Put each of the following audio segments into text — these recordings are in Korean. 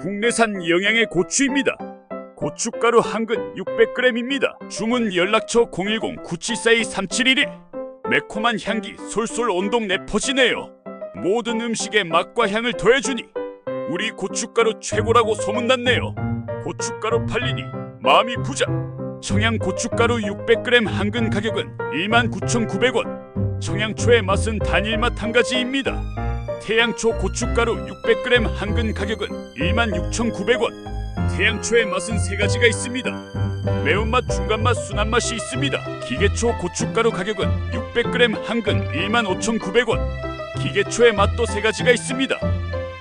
국내산 영양의 고추입니다. 고춧가루 한근 600g입니다. 주문 연락처 010-9742-3711 매콤한 향기 솔솔 온동 내 퍼지네요. 모든 음식에 맛과 향을 더해주니 우리 고춧가루 최고라고 소문났네요. 고춧가루 팔리니 마음이 부자. 청양 고춧가루 600g 한 근 가격은 29,900원. 청양초의 맛은 단일 맛 한 가지입니다. 태양초 고춧가루 600g 한 근 가격은 26,900원. 태양초의 맛은 세 가지가 있습니다. 매운맛, 중간맛, 순한맛이 있습니다. 기계초 고춧가루 가격은 600g 한 근 25,900원. 기계초의 맛도 세 가지가 있습니다.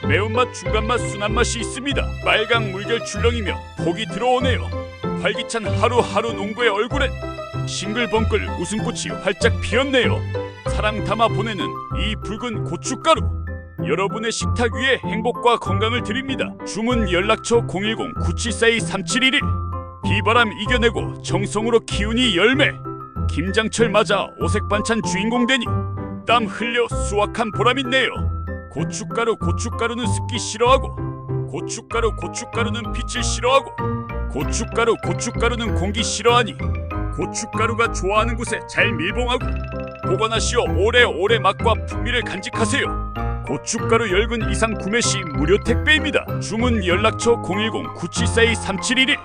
매운맛, 중간맛, 순한맛이 있습니다. 빨강 물결 출렁이며 폭이 들어오네요. 활기찬 하루하루 농부의 얼굴엔 싱글벙글 웃음꽃이 활짝 피었네요. 사랑 담아 보내는 이 붉은 고춧가루. 여러분의 식탁 위에 행복과 건강을 드립니다. 주문 연락처 010-9742-3711 비바람 이겨내고 정성으로 키우니 열매 김장철 맞아 오색 반찬 주인공 되니 땀 흘려 수확한 보람 있네요. 고춧가루 고춧가루는 습기 싫어하고 고춧가루 고춧가루는 빛을 싫어하고 고춧가루 고춧가루는 공기 싫어하니 고춧가루가 좋아하는 곳에 잘 밀봉하고 보관하시어 오래오래 맛과 풍미를 간직하세요. 고춧가루 열근 이상 구매 시 무료 택배입니다. 주문 연락처 010-9742-3711